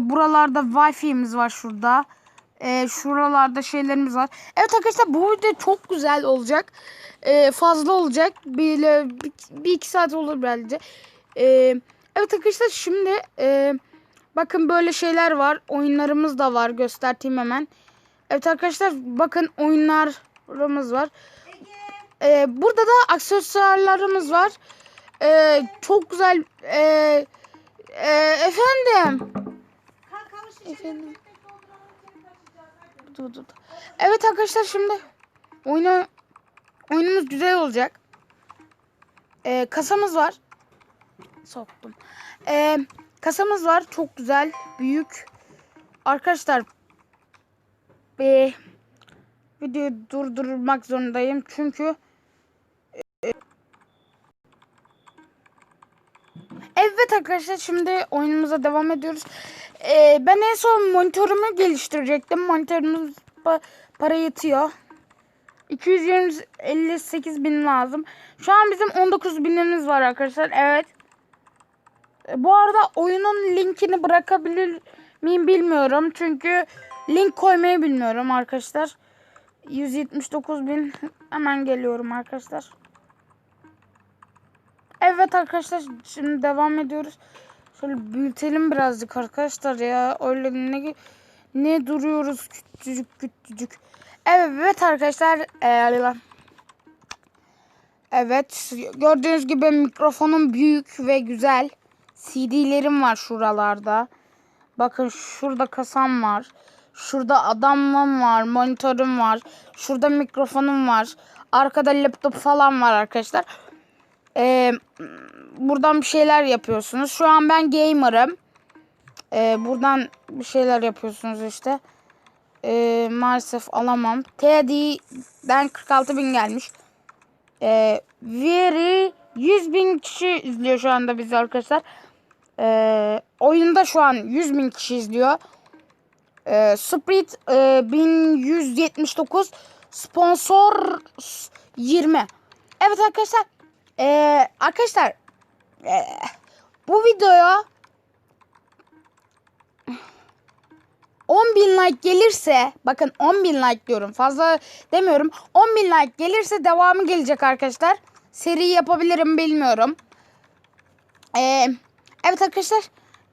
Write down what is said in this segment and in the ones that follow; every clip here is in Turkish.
Buralarda Wi-Fi'miz var şurada. Ee, şuralarda şeylerimiz var. Evet arkadaşlar bu video çok güzel olacak. Ee, fazla olacak. Bir, bir, bir iki saat olur bence. Ee, evet arkadaşlar şimdi e, bakın böyle şeyler var. Oyunlarımız da var. Göstereyim hemen. Evet arkadaşlar bakın oyunlarımız var. Ee, burada da aksesuarlarımız var. Ee, çok güzel. Ee, e, efendim. Efendim. Dur, dur. Evet arkadaşlar şimdi oyunu oyunumuz güzel olacak. Ee, kasamız var. Soktum. Ee, kasamız var. Çok güzel. Büyük. Arkadaşlar e, videoyu durdurmak zorundayım. Çünkü e, Evet arkadaşlar şimdi oyunumuza devam ediyoruz. Ee, ben en son monitörümü geliştirecektim. Monitörümüz pa para yetiyor. 258 bin lazım. Şu an bizim 19 binimiz var arkadaşlar. Evet. E, Bu arada oyunun linkini bırakabilir miyim bilmiyorum. Çünkü link koymayı bilmiyorum arkadaşlar. 179 bin hemen geliyorum arkadaşlar. Evet arkadaşlar şimdi devam ediyoruz. Şöyle büyütelim birazcık arkadaşlar ya. Öyle ne ne duruyoruz küçücük küçücük. Evet arkadaşlar. Ee, evet gördüğünüz gibi mikrofonum büyük ve güzel. CD'lerim var şuralarda. Bakın şurada kasam var. Şurada adamım var. Monitörüm var. Şurada mikrofonum var. Arkada laptop falan var arkadaşlar. Ee, buradan bir şeyler yapıyorsunuz. Şu an ben gamer'ım. Ee, buradan bir şeyler yapıyorsunuz işte. Ee, maalesef alamam. TD'den 46 bin gelmiş. Ee, Veri 100 bin kişi izliyor şu anda bizi arkadaşlar. Ee, oyunda şu an 100 bin kişi izliyor. Ee, Sprint e, 1179 sponsor 20. Evet arkadaşlar. Ee, arkadaşlar ee, bu videoya 10 bin like gelirse bakın 10 bin like diyorum fazla demiyorum 10 bin like gelirse devamı gelecek arkadaşlar. Seri yapabilirim bilmiyorum. Ee, evet arkadaşlar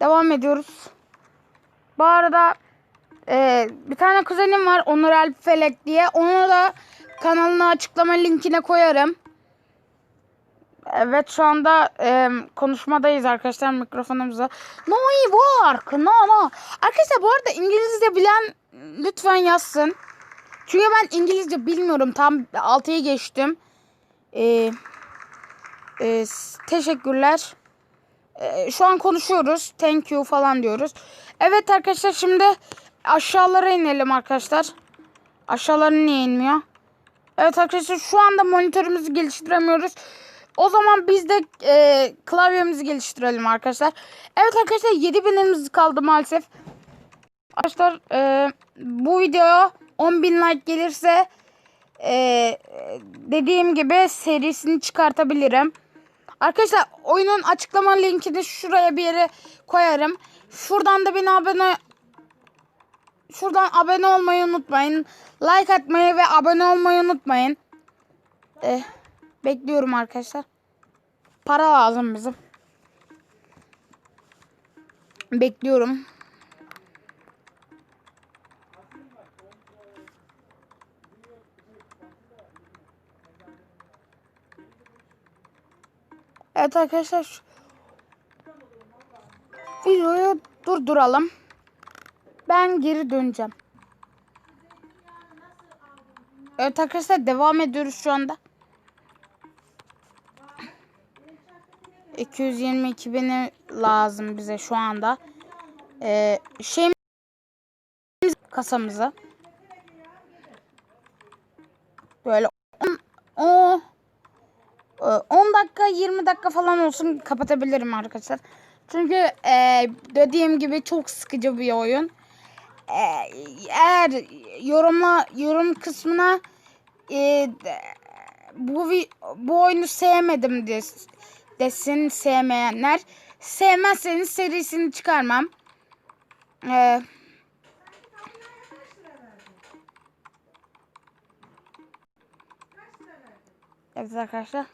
devam ediyoruz. Bu arada e, bir tane kuzenim var Onur Alp Felek diye. Onu da kanalına açıklama linkine koyarım Evet şu anda e, konuşmadayız arkadaşlar mikrofonumuza. No work. No no. Arkadaşlar bu arada İngilizce bilen lütfen yazsın. Çünkü ben İngilizce bilmiyorum. Tam 6'yı geçtim. E, e, teşekkürler. E, şu an konuşuyoruz. Thank you falan diyoruz. Evet arkadaşlar şimdi aşağılara inelim arkadaşlar. Aşağılara niye inmiyor? Evet arkadaşlar şu anda monitörümüzü geliştiremiyoruz. O zaman biz de e, klavyemizi geliştirelim arkadaşlar. Evet arkadaşlar 7 binimiz kaldı maalesef. Arkadaşlar e, bu videoya 10 bin like gelirse e, dediğim gibi serisini çıkartabilirim. Arkadaşlar oyunun açıklama linkini şuraya bir yere koyarım. Şuradan da beni abone şuradan abone olmayı unutmayın. Like atmayı ve abone olmayı unutmayın. Eh. Bekliyorum arkadaşlar. Para lazım bizim. Bekliyorum. Evet arkadaşlar. Videoyu durduralım. Ben geri döneceğim. Evet arkadaşlar devam ediyoruz şu anda. 222 bini lazım bize şu anda. Ee, şey kasamızı böyle 10 10 dakika 20 dakika falan olsun kapatabilirim arkadaşlar. Çünkü e, dediğim gibi çok sıkıcı bir oyun. E, eğer yorumla yorum kısmına e, bu bu oyunu sevmedim diye desin sevmeyenler. Sevmezseniz serisini çıkarmam. Ee, evet arkadaşlar.